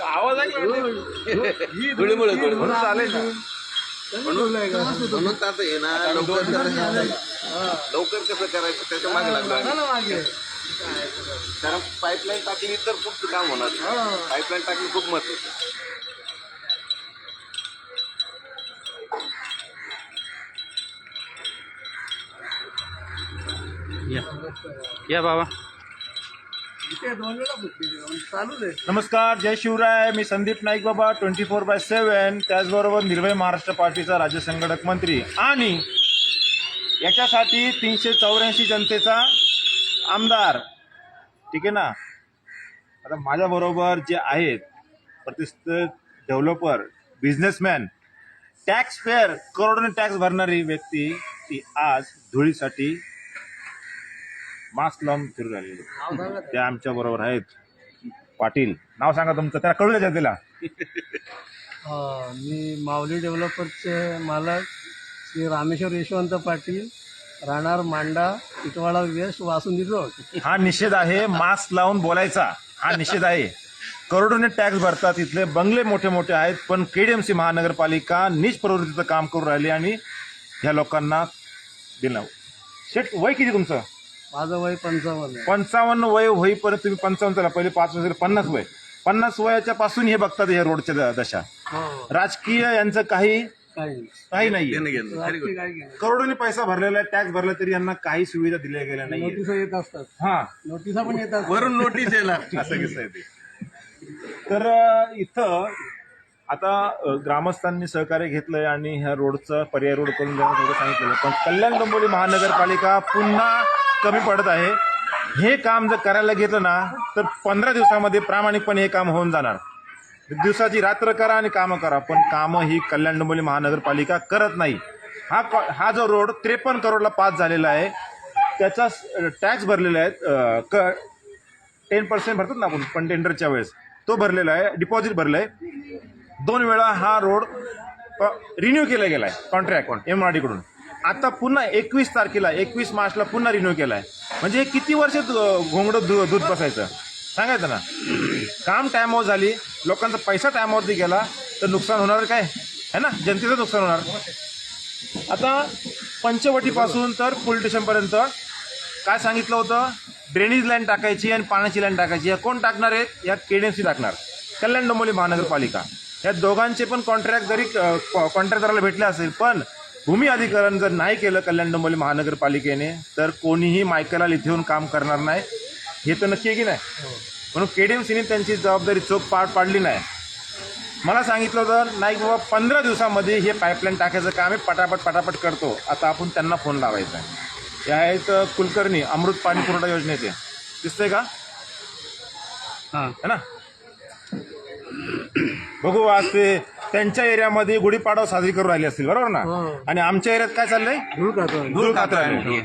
आवाज म्हणून चालेल ना. म्हणून तर आता हे ना लवकर करायचं. लवकर कसं करायचं? त्याच्यामागे लागलो. कारण पाईपलाईन टाकली तर खूप काम होणार. पाईपलाईन टाकली खूप महत्वाचं या. नमस्कार जय शिवराय. मी संदीप नाईक बाबा ट्वेंटी फोर बाय सेवन त्याचबरोबर निर्भय महाराष्ट्र पार्टीचा राज्य संघटक मंत्री. आणि याच्यासाठी तीनशे चौऱ्याऐंशी जनतेचा आमदार. ठीक आहे ना? आता माझ्याबरोबर जे आहेत प्रतिष्ठित डेव्हलपर बिझनेसमॅन टॅक्स पेअर करोडोने टॅक्स भरणारी व्यक्ती ती आज धुळीसाठी मास्क लावून फिरू राहिलेली. आहे. ते आमच्या बरोबर आहेत पाटील. नाव सांगा तुमचं त्याला कळू द्या तिला? हा, मी माऊली डेव्हलपर्सचे मालक श्री रामेश्वर यशवंत पाटील राहणार मांडा इटवाळा वेस्ट वासुंदी रोड. हा निषेध आहे मास्क लावून बोलायचा. हा निषेध आहे. करोडोने टॅक्स भरतात इथले बंगले मोठे मोठे आहेत पण केडीएमसी महानगरपालिका नीच प्रवृत्तीचं काम करून राहिली आणि ह्या लोकांना दिलं शेट वय किती तुमचं? माझं वय पंचावन्न आहे. पंचावन्न वय होईपर्यंत तुम्ही पंचावन्न चला. पहिले पाच वर्ष पन्नास वय. पन्नास वयाच्या पासून हे बघतात हे रोडच्या द- दशा. हो. राजकीय यांचं काही काही नाही. काही. करोडोनी पैसा भरलेला आहे टॅक्स भरला तरी यांना काही सुविधा दिल्या गेल्या नाही नोटिसा येत असतात. हा. नोटिसा पण येत असतात. वरून नोटीस येणार असं कसं आहे ते. तर अं, इथं आता अं, ग्रामस्थांनी सहकार्य घेतलंय आणि ह्या रोडचं पर्याय रोड करून देण्यात थोडं सांगितलेलं पण कल्याण डोंबिवली महानगरपालिका पुन्हा कमी पडत आहे. हे काम जर करायला घेतलं ना तर पंधरा दिवसामध्ये प्रामाणिकपणे हे काम होऊन जाणार. दिवसाची रात्र करा आणि कामं करा पण कामं ही कल्याण डोंबिवली महानगरपालिका करत नाही. हा हा जो रोड त्रेपन्न करोडला पास झालेला आहे त्याचा टॅक्स भरलेला आहे क टेन पर्सेंट भरतात ना आपण पण टेंडरच्या वेळेस तो भरलेला आहे डिपॉझिट भरलं आहे. दोन वेळा हा रोड रिन्यू केला गेला आहे कॉन्ट्रॅक्ट एम आर डीकडून आता पुन्हा एकवीस तारखेला एकवीस मार्चला पुन्हा रिन्यू केला आहे म्हणजे हे किती वर्ष घोंगडं दु दूध बसायचं? सांगायचं ना. काम टायमावर झाली लोकांचा पैसा टायमावरती गेला तर नुकसान होणार काय? है ना? जनतेचं नुकसान होणार. आता पंचवटीपासून तर पोलीस स्टेशनपर्यंत काय सांगितलं होतं? ड्रेनेज लाईन टाकायची आणि पाण्याची लाईन टाकायची. या कोण टाकणार आहेत? या केडीएमसी टाकणार. कल्याण डोंबोली महानगरपालिका. या दोघांचे पण कॉन्ट्रॅक्ट जरी कॉन्ट्रॅक्टरला भेटले असेल पण भूमी अधिकरण जर नाही केलं कल्याण डोंबिवली महानगरपालिकेने तर कोणीही मायकेला लिथेऊन काम करणार नाही. हे तर नक्की आहे की नाही? म्हणून केडीएमसीने त्यांची जबाबदारी चोख पार पाडली नाही. मला सांगितलं होतं नाही बाबा पंधरा दिवसामध्ये हे पाईपलाईन टाकायचं काम आहे पटापट पटापट करतो. आता आपण त्यांना फोन लावायचा आहे. हे आहेत कुलकर्णी अमृत पाणी पुरवठा योजनेचे. दिसतंय का? हां. है ना? बघू आज ते त्यांच्या एरियामध्ये गुढीपाडवा साजरी करून राहिली असतील बरोबर ना? हो. आणि आमच्या एरियात काय चाललंय? धूळ खातो धूळ खातोय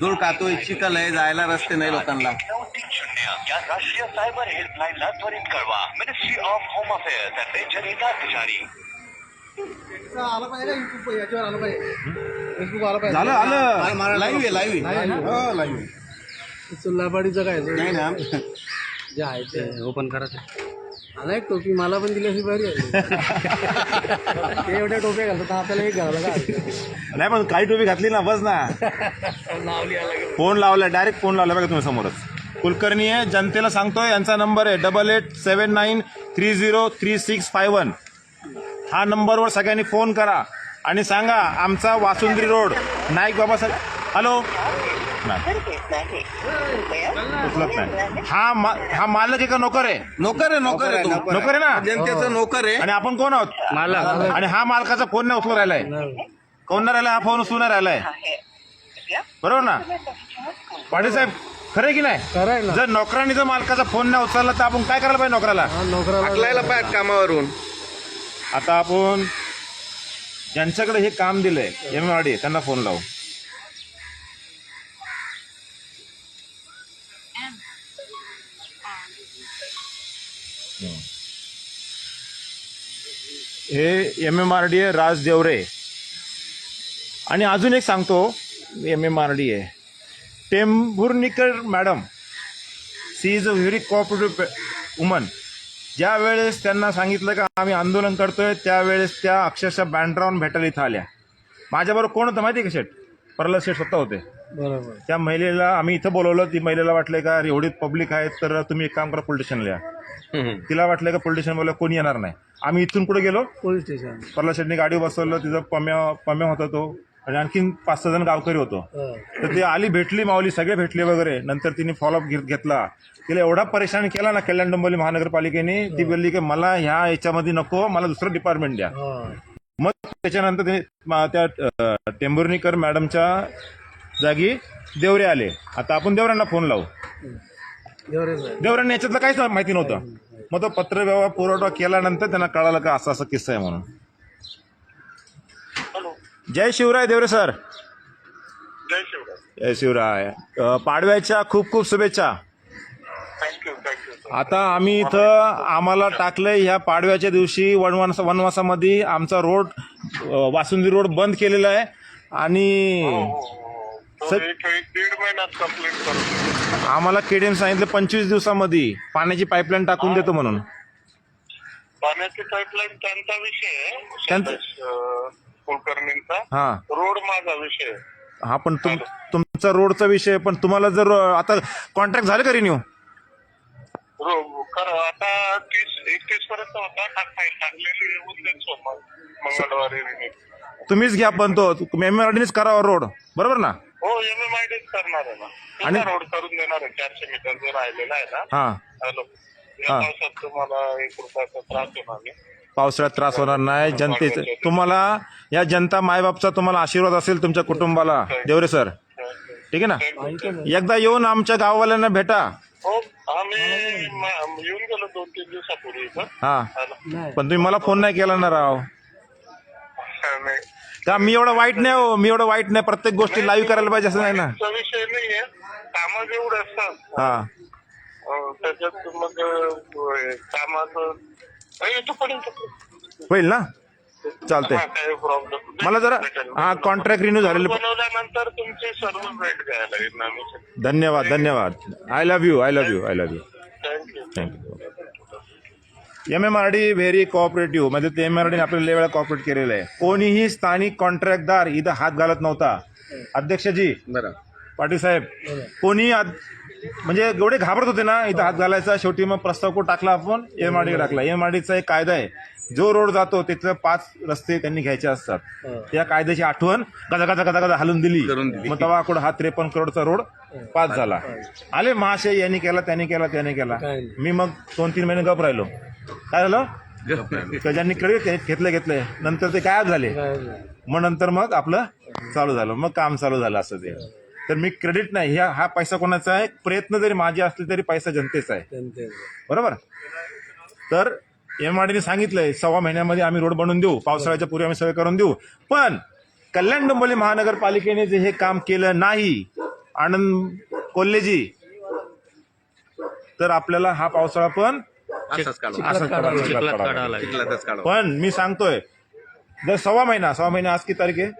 धूळ खातोय चिखल आहे जायला रस्ते नाही लोकांना. नऊ तीन शून्य या राष्ट्रीय सायबर हेल्पलाईनला त्वरित कळवा. मिनिस्ट्री ऑफ होम अफेअर्स आणि जनहितार्थ जारी. आलं पाहिजे युट्यूब याच्यावर आलं. पाहिजे फेसबुक आलं पाहिजे झालं आलं लाईव्ह आहे लाईव्ह आहे. हो लाईव्ह काय नाही ना. जे आहे ते. ओपन करायचं. आला एक टोपी मला पण दिली अशी बरी आहे. ते एवढ्या टोप्या घालतात आपल्याला एक घालायला काय नाही पण काही टोपी घातली ना बस ना. फोन लावला डायरेक्ट फोन लावला बघा तुम्ही समोरच. कुलकर्णी आहे जनतेला सांगतोय यांचा नंबर आहे double eight seven nine three zero three six five one हा नंबरवर सगळ्यांनी फोन करा आणि सांगा आमचा वासुंद्री रोड नाईक बाबासाहेब हॅलो. उचलत नाही हा मा हा मालक आहे का नोकर आहे? नोकर आहे नोकर आहे तो. नोकर आहे. ना? जनतेचं नोकर आहे. आणि आपण कोण आहोत? मालक. आणि हा मालकाचा फोन नाही उचलून राहिलाय. कोण नाही राहिला हा फोन उचलून नाही राहिलाय. बरोबर ना? पाटील साहेब खरं आहे की नाही? ना. जर नोकरांनी जर मालकाचा फोन नाही उचलला तर आपण काय करायला पाहिजे नोकराला? हा नोकराला हाकलायला पाहिजे कामावरून. आता आपण ज्यांच्याकडे हे काम दिलंय एम आर डी त्यांना फोन लावू. हे एम एम आर डी आहे राज देवरे. आणि अजून एक सांगतो एम एम आर डी आहे Tembhurnikar madam she is a very cooperative woman ज्या वेळेस त्यांना सांगितलं का आम्ही आंदोलन करतोय त्यावेळेस त्या अक्षरशः बँड्रावून भेटायला इथं आल्या. माझ्याबरोबर कोण होतं माहिती आहे का शेठ? प्रल्हाद शेठ स्वतः होते. बरोबर. त्या महिलेला आम्ही इथं बोलवलं ती महिलेला वाटलं का अरे एवढी पब्लिक आहे तर तुम्ही एक काम करा पोलीस स्टेशनला या. तिला वाटलं का बोला कोणी येणार नाही. आम्ही इथून कुठे गेलो? Police station. प्रल्हाद शेठने गाडी बसवलं तिथं पम्या पम्या होता तो. आणि आणखीन पाच सहा जण गावकरी होतो. हं. तर ती आली भेटली माऊली सगळे भेटले वगैरे. नंतर तिने फॉलोअप घेतला. तिला एवढा परेशान केला ना कल्याण डोंबिवली महानगरपालिकेने ती बोलली की मला ह्या याच्यामध्ये नको मला दुसरं डिपार्टमेंट द्या. हं. मग त्याच्यानंतर ते म- त्या टेंभुर्णीकर मॅडमच्या जागी देवरे आले. आता आपण देवरांना फोन लावू. देवरांना याच्यातलं काहीच माहिती नव्हतं. मग तो पत्रव्यवहार पुरवठा केल्यानंतर त्यांना कळालं का असा असा किस्सा आहे म्हणून. जय शिवराय देवरे सर. जय शिवराय. जय शिवराय. पाडव्याच्या खूप खूप शुभेच्छा. आता आम्ही इथं आम्हाला टाकलंय ह्या पाडव्याच्या दिवशी वनवास वनवासामध्ये आमचा रोड वासुंदी रोड बंद केलेला आहे. आणि तो सर- एक एक दीड महिन्यात कंप्लीट करू. आम्हाला केडीएम सांगितलं पंचवीस दिवसामध्ये पाण्याची पाईपलाईन टाकून देतो म्हणून. पाण्याची पाईपलाईन त्यांचा विषय आहे. त्यांचा- सतीश, अं, कुलकर्णींचा. हा. रोड माझा विषय आहे. हा पण तुम तुमचा रोडचा विषय आहे, पण तुम्हाला जर अ, आता कॉन्ट्रॅक्ट झालं का रिन्यू रो कर आता तीस एकतीस पर्यंत होता टाक टाकलेली येऊन देत सोमवार मंगळवारी रिलीज तुम्हीच घ्या पण तो. एम आरडीनेच करावा रोड. बरोबर ना? हो एम एम आय डीच करणार आहे ना. आणि- रोड करून देणार आहे. चारशे मीटर जो राहिलेला आहे ना. हा. हॅलो. या हा. पावसात तुम्हाला एक रुपयाचा त्रास होणार नाही. पावसाळ्यात त्रास होणार नाही. जनतेचे तुम्हाला या जनता मायबापचा तुम्हाला आशीर्वाद असेल तुमच्या कुटुंबाला. देवरे सर. ठीक आहे ना? एकदा येऊन आमच्या गाववाल्यांना भेटा. हो आम्ही म- येऊन गेलो दोन तीन दिवसापूर्वी इथं. हा. हॅलो. पण तुम्ही मला फोन नाही केला ना राव. का मी एवढं वाईट नाही हो मी एवढं वाईट नाही प्रत्येक गोष्टी लाईव्ह करायला पाहिजे असं नाही ना? विषय नाहीये. कामं जेवढे असतात हा. अं, त्याच्यात मग अं, कामाचं पण. होईल ना? चालतंय. काही प्रॉब्लेम मला जरा हा कॉन्ट्रॅक्ट रिन्यू झालेलं. बनवल्यानंतर तुमची सर्व भेट घ्यायला येईल आम्ही. धन्यवाद धन्यवाद. I love you I love you I love you thank you thank you M M R D very cooperative म्हणजे ते एम आर डीने आपल्याला लय वेळा कॉपरेट केलेलं आहे. कोणीही स्थानिक कॉन्ट्रॅक्टदार इथं हात घालत नव्हता. अध्यक्षजी बरं. पाटील साहेब कोणी म्हणजे एवढे घाबरत होते ना इथं हात घालायचा. शेवटी मग प्रस्ताव कोण टाकला आपण? एम आर डी टाकला. एम आर डीचा एक कायदा आहे. जो रोड जातो तिथं पाच रस्ते त्यांनी घ्यायचे असतात. त्या कायद्याची आठवण गदा गदा गदा गदा हलून दिली. मग तेव्हा कुठं हा त्रेपन्न करोडचा रोड पास झाला. आले महाशय यांनी केला त्यांनी केला त्याने केला. मी मग दोन तीन महिने गप राहिलो. काय झालं? तर ज्यांनी कडे घेतले घेतले. नंतर ते गायब झाले. मग नंतर मग आपलं चालू झालं. मग काम चालू झालं असं ते. तर मी क्रेडिट नाही. ह्या हा पैसा कोणाचा आहे? प्रयत्न जरी माझे असले तरी पैसा जनतेचा आहे. बरोबर? तर एम आर डीने सांगितलंय सव्वा महिन्यामध्ये आम्ही रोड बनवून देऊ. पावसाळ्याच्या पूर्वी आम्ही सगळं करून देऊ. पण कल्याण डोंबिवली महानगरपालिकेने जे हे काम केलं नाही आनंद कोल्हेजी तर आपल्याला हा पावसाळा पण असंच काढू असंच काढावा. चिखलात लागेल. काढावं. लागेल चिखलातच काढू पण मी सांगतोय जर सव्वा महिना सव्वा महिना आज किती तारीख आहे?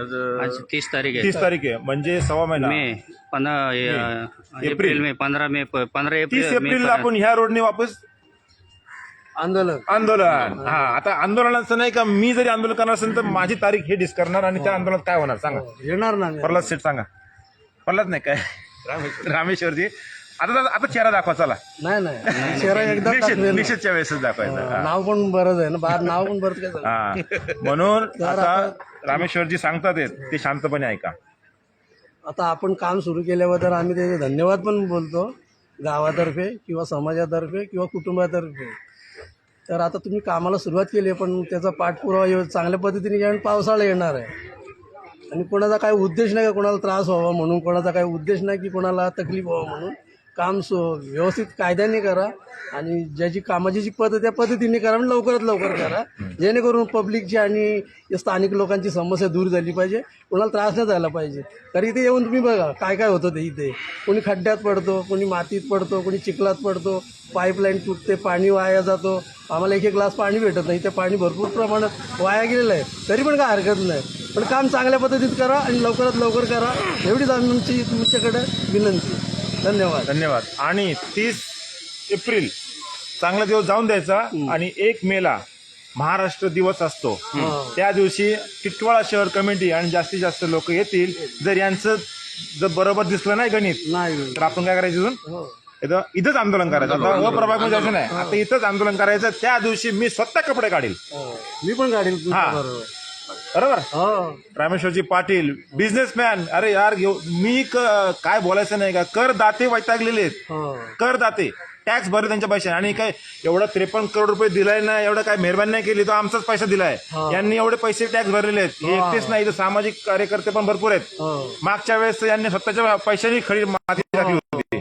आज, आज तीस तारीख आहे. तीस तारीख आहे. म्हणजे सव्वा महिना. मे पंधरा एप्रिल. एप्रिल मे पंधरा मे प- पंधरा तीस एप्रिल मे एप्रिलला आपण ह्या रोडने वापस? आंदोलन. आंदोलन. हा. आता आंदोलनाचं नाही का मी जरी आंदोलन करणार असेल तर माझी तारीख हे डिस करणार आणि त्या आंदोलनात काय होणार? सांगा. येणार ना मी. प्रल्हाद सेठ सांगा. प्रल्हाद नाही काय? रामेश्वरजी. आता आता चेहरा दाखवा चला. नाही नाही. चेहरा एकदा निश्चित. निश्चितच्या वेळेस दाखवायचा हा. नाव पण बरंच आहे ना बाहेर नाव पण बरंच काय झालं. हा. म्हणून आता रामेश्वरजी सांगतात आहेत ते शांतपणे ऐका. आता आपण काम सुरू केल्याबद्दल आम्ही त्याचे धन्यवाद पण बोलतो गावातर्फे किंवा समाजातर्फे किंवा कुटुंबातर्फे. तर आता तुम्ही कामाला सुरुवात केली आहे पण त्याचा पाठपुरावा व्यव- चांगल्या पद्धतीने कारण पावसाळा येणार आहे. आणि कोणाचा काही उद्देश नाही का कोणाला त्रास व्हावा म्हणून कोणाचा काही उद्देश नाही की कोणाला तकलीफ व्हावं म्हणून. काम सो व्यवस्थित कायद्याने करा आणि ज्याची कामाची जी पद्धत त्या पद्धतीने करा आणि लवकरात लवकर करा. जेणेकरून पब्लिकची आणि स्थानिक लोकांची समस्या दूर झाली पाहिजे. कोणाला त्रास नाही झाला पाहिजे. कारण इथे येऊन तुम्ही बघा काय काय होतं ते इथे. कोणी खड्ड्यात पडतो कोणी मातीत पडतो कोणी चिखलात पडतो पाईपलाईन तुटते पाणी वाया जातो. आम्हाला एक एक ग्लास पाणी भेटत नाही. ते पाणी भरपूर प्रमाणात वाया गेलेलं आहे. तरी पण काय हरकत नाही. पण काम चांगल्या पद्धतीत करा आणि लवकरात लवकर करा. एवढीच आमची तुमच्याकडे विनंती. धन्यवाद. धन्यवाद. आणि तीस एप्रिल चांगला दिवस जाऊन द्यायचा आणि एक मेला महाराष्ट्र दिवस असतो. त्या दिवशी टिटवाळा शहर कमिटी आणि जास्तीत जास्त लोक येतील. जर यांचं जर बरोबर दिसलं नाही गणित नाही तर आपण काय करायचं इथून? हो. इथं इथंच आंदोलन करायचं. आता अप्रभागमध्ये जायचं नाही. आता इथंच आंदोलन करायचं. त्या दिवशी मी स्वतः कपडे काढील. हो. मी पण काढील हा. बरोबर. बरोबर? हो. रामेश्वरजी पाटील बिझनेसमॅन अरे यार घेऊ मी क- काय बोलायचं नाही का? करदाते वैतागलेले आहेत. हो. करदाते. टॅक्स भरले त्यांच्या पैसे आणि काय एवढा त्रेपन्न करोड रुपये दिलाय ना एवढं काय मेहरबानी नाही केली तो आमचाच पैसा दिलाय. हा. यांनी एवढे पैसे टॅक्स भरलेले आहेत. हे एकटेच नाही तर सामाजिक कार्यकर्ते पण भरपूर आहेत. हो. मागच्या वेळेस यांनी स्वतःच्या पैशांनी खडी माती टाकली होती.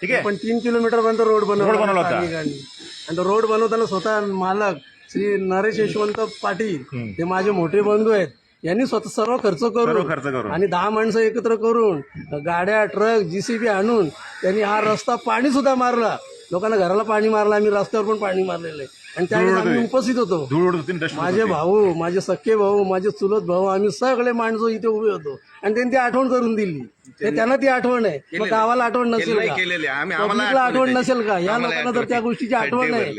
ठीक आहे? पण तीन किलोमीटर पर्यंत रोड बनवला रोड बनवला होता. आणि तो रोड बनवताना स्वतः मालक श्री नरेश यशवंत पाटील हे माझे मोठे बंधू आहेत. यांनी स्वतः सर्व खर्च करून खर्च करून. आणि दहा माणसं एकत्र करून गाड्या ट्रक जीसीबी आणून त्यांनी हा रस्ता पाणी सुद्धा मारला. लोकांना घराला पाणी मारलं आम्ही रस्त्यावर पण पाणी मारलेलं आहे. आणि त्यावेळेस आम्ही उपस्थित होतो. धूळ उडत माझे. भाऊ माझे सख्खे भाऊ माझे चुलत भाऊ आम्ही सगळे माणसं इथे उभे होतो. आणि त्यांनी ती आठवण करून दिली. ते त्यांना ती आठवण आहे. मग गावाला आठवण नसेल नाही का? केलेले. आम्ही- आम्हाला पब्लिकला आठवण नसेल का? या लोकांना जर त्या. गोष्टीची आठवण आहे.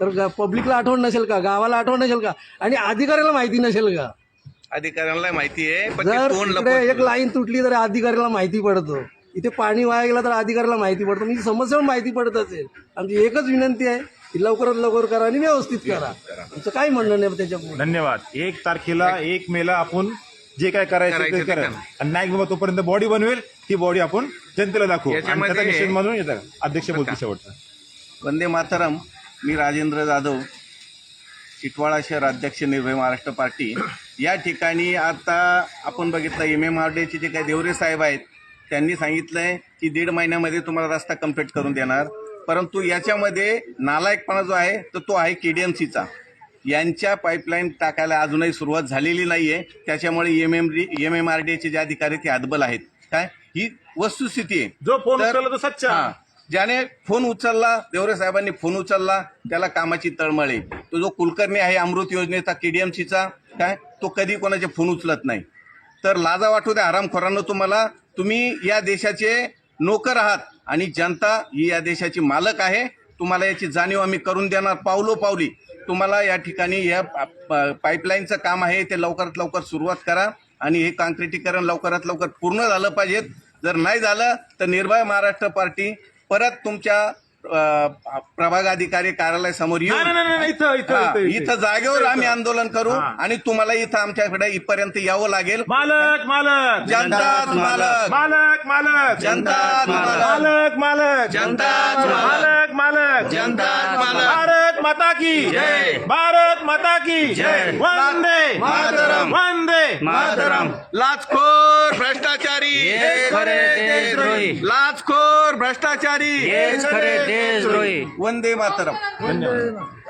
तर ग- पब्लिकला आठवण नसेल का? गावाला आठवण नसेल का? आणि अधिकाऱ्याला माहिती नसेल का? अधिकाऱ्यांना माहिती आहे पण ते जर तोंड तिकडे एक. लाईन तुटली तर अधिकाऱ्याला माहिती पडतो. इथे पाणी वाया गेला तर अधिकाऱ्याला माहिती पडतो. म्हणजे समस्या पण माहिती पडत असेल आमची एकच विनंती आहे की लवकरात लवकर करा आणि व्यवस्थित करा. आमचं काही म्हणणं नाही त्याच्यापुढे धन्यवाद. एक तारखेला एक मेला आपण जे काय करायचं ते ते करा. आणि नाही बाबा तोपर्यंत बॉडी बनवेल ती बॉडी आपण जनतेला दाखवू. आणि याच्यामध्ये- त्याचा निषेध म्हणून येतं अध्यक्ष बोलतो शेवटचा. वंदे मातरम. मी राजेंद्र जाधव चिटवाळा शहर अध्यक्ष निर्भय महाराष्ट्र पार्टी. या ठिकाणी आता आपण बघितलं एम एम आर डीचे जे काही देवरे साहेब आहेत त्यांनी सांगितलंय की दीड महिन्यामध्ये तुम्हाला रस्ता कंप्लीट करून देणार. परंतु याच्यामध्ये नालायकपणा जो आहे तर तो आहे केडीएमसीचा यांच्या पाईपलाईन टाकायला अजूनही सुरुवात झालेली नाहीये. त्याच्यामुळे M M D M M R डीचे जे अधिकारी ते हतबल आहेत. काय? ही वस्तुस्थिती आहे. जो फोन तर- उचलला तो सच्चा. हा. ज्याने फोन उचलला देवरे साहेबांनी फोन उचलला त्याला कामाची तळमळ आहे. तो जो कुलकर्णी आहे अमृत योजनेचा केडीएमसीचा काय? तो कधी कोणाचे फोन उचलत नाही. तर लाजा वाटू द्या आरामखोरांनो तुम्हाला. तुम्ही या देशाचे नोकर आहात. आणि जनता ही या देशाची मालक आहे. तुम्हाला याची जाणीव आम्ही करून देणार. पावलो पावली. तुम्हाला या ठिकाणी या प- पाईपलाईनचं काम आहे ते लवकरात लवकर सुरुवात करा आणि हे काँक्रिटीकरण लवकरात लवकर पूर्ण झालं पाहिजेत. जर नाही झालं तर निर्भय महाराष्ट्र पार्टी परत तुमच्या प्रभाग अधिकारी कार्यालयासमोर येऊन नाही, नाही, नाही, नाही, इथं, इथं, हा, इथं, इथं जागेवर आम्ही आंदोलन करू हा. आणि तुम्हाला इथं आमच्याकडे इथपर्यंत यावं लागेल. मालक मालक. जनताच मालक. मालक. मालक जनताच मालक. मालक. मालक जनताच मालक. मालक मालक. जनताच मालक. भारत माता की। जय. भारत माता की। जय. वंदे। मातरम. वंदे। मातरम। लाचखोर भ्रष्टाचारी। हेच खरे देशद्रोही। लाचखोर भ्रष्टाचारी। हेच खरे देशद्रोही। वंदे मातरम। धन्यवाद।